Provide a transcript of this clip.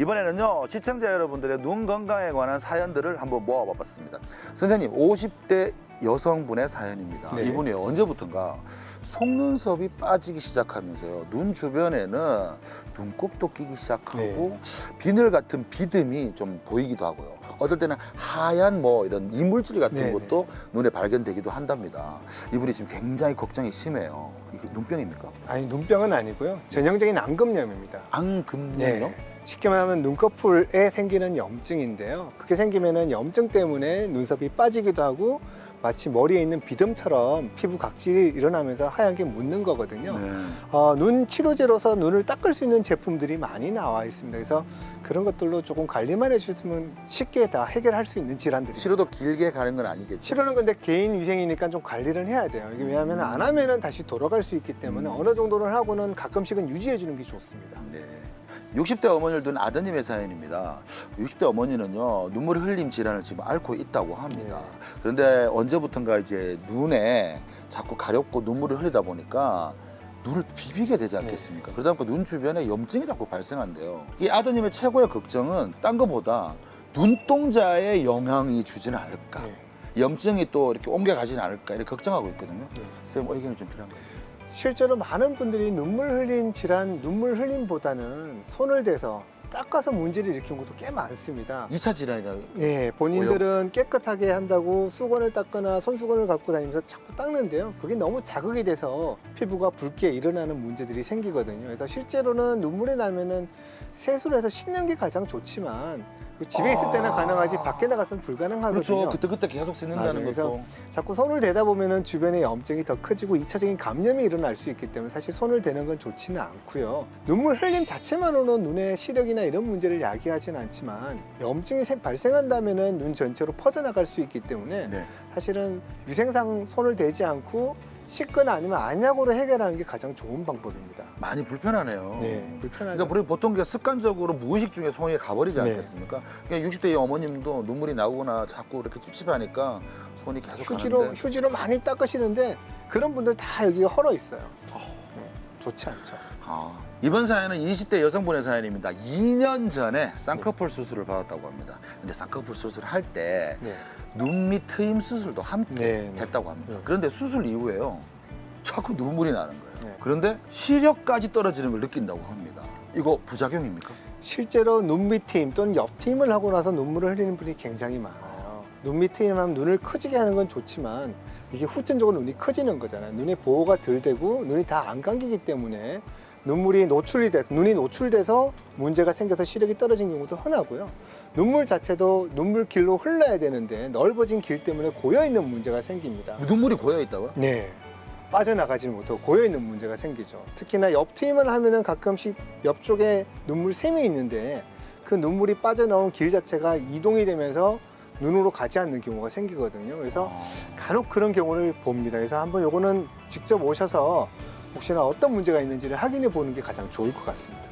이번에는요 시청자 여러분들의 눈 건강에 관한 사연들을 한번 모아봤습니다. 선생님 50대 여성분의 사연입니다. 네. 이분이 언제부턴가 속눈썹이 빠지기 시작하면서요 눈 주변에는 눈곱도 끼기 시작하고 네. 비늘 같은 비듬이 좀 보이기도 하고요. 어떨 때는 하얀 뭐 이런 이물질 같은 네, 것도 눈에 발견되기도 한답니다. 이분이 지금 굉장히 걱정이 심해요. 이게 눈병입니까? 아니 눈병은 아니고요. 전형적인 안검염입니다. 안금염이요? 네. 쉽게 말하면 눈꺼풀에 생기는 염증인데요. 그게 생기면은 염증 때문에 눈썹이 빠지기도 하고 마치 머리에 있는 비듬처럼 피부 각질이 일어나면서 하얀 게 묻는 거거든요. 네. 어, 눈 치료제로서 눈을 닦을 수 있는 제품들이 많이 나와 있습니다. 그래서 그런 것들로 조금 관리만 해주시면 쉽게 다 해결할 수 있는 질환들이. 치료도 길게 가는 건 아니겠죠? 치료는 근데 개인 위생이니까 좀 관리를 해야 돼요. 이게 왜냐하면 안 하면은 다시 돌아갈 수 있기 때문에 음. 어느 정도는 하고는 가끔씩은 유지해 주는 게 좋습니다. 네. 60대 어머니를 둔 아드님의 사연입니다. 60대 어머니는요 눈물 흘림 질환을 지금 앓고 있다고 합니다. 네. 그런데 언제부턴가 이제 눈에 자꾸 가렵고 눈물을 흘리다 보니까 눈을 비비게 되지 네. 않겠습니까? 그러다 보니까 눈 주변에 염증이 자꾸 발생한대요. 이 아드님의 최고의 걱정은 딴 거보다 눈동자에 영향이 주지는 않을까. 네. 염증이 또 이렇게 옮겨가지는 않을까 이렇게 걱정하고 있거든요. 네. 선생님 의견이 좀 필요한 것 같아요. 실제로 많은 분들이 눈물 흘린 질환, 눈물 흘림보다는 손을 대서 닦아서 문제를 일으키는 것도 꽤 많습니다. 2차 질환이라 예, 본인들은 깨끗하게 한다고 수건을 닦거나 손수건을 갖고 다니면서 자꾸 닦는데요. 그게 너무 자극이 돼서 피부가 붉게 일어나는 문제들이 생기거든요. 그래서 실제로는 눈물이 나면은 세수를 해서 씻는 게 가장 좋지만 그 집에 있을 때는 아. 가능하지 밖에 나가서는 불가능하거든요. 그렇죠. 그때 그때 계속 씻는다는. 것도. 자꾸 손을 대다 보면은 주변에 염증이 더 커지고 이차적인 감염이 일어날 수 있기 때문에 사실 손을 대는 건 좋지는 않고요. 눈물 흘림 자체만으로는 눈의 시력이나 이런 문제를 야기하지는 않지만 염증이 생- 발생한다면은 눈 전체로 퍼져나갈 수 있기 때문에 네. 사실은 위생상 손을 대지 않고 씻거나 아니면 안약으로 해결하는 게 가장 좋은 방법입니다. 많이 불편하네요. 네, 불편하죠. 그러니까 우리 보통 그냥 습관적으로 무의식 중에 손이 가버리지 네. 않겠습니까? 그냥 60대 어머님도 눈물이 나거나 자꾸 이렇게 찝찝하니까 손이 계속 휴지로 가는데 휴지로 많이 닦으시는데 그런 분들 다 여기 가 헐어 있어요. 네, 좋지 않죠. 아, 이번 사연은 20대 여성분의 사연입니다. 2년 전에 쌍꺼풀 수술을 받았다고 합니다. 근데 쌍꺼풀 수술을 할 때 네. 눈밑 트임 수술도 함께 네, 네. 했다고 합니다. 네. 그런데 수술 이후에요. 자꾸 눈물이 나는 거예요. 네. 그런데 시력까지 떨어지는 걸 느낀다고 합니다. 이거 부작용입니까? 실제로 눈 밑트임 또는 옆트임을 하고 나서 눈물을 흘리는 분이 굉장히 많아요. 눈 밑트임 하면 눈을 커지게 하는 건 좋지만 이게 후천적으로 눈이 커지는 거잖아요. 눈에 보호가 덜 되고 눈이 다 안 감기기 때문에 눈물이 노출이 돼서 눈이 노출돼서 문제가 생겨서 시력이 떨어진 경우도 흔하고요. 눈물 자체도 눈물 길로 흘러야 되는데 넓어진 길 때문에 고여 있는 문제가 생깁니다. 눈물이 고여 있다고요? 네. 빠져나가지 못하고 고여 있는 문제가 생기죠. 특히나 옆 트임을 하면은 가끔씩 옆쪽에 눈물 샘이 있는데 그 눈물이 빠져나온 길 자체가 이동이 되면서 눈으로 가지 않는 경우가 생기거든요. 그래서 아. 간혹 그런 경우를 봅니다. 그래서 한번 요거는 직접 오셔서 혹시나 어떤 문제가 있는지를 확인해 보는 게 가장 좋을 것 같습니다.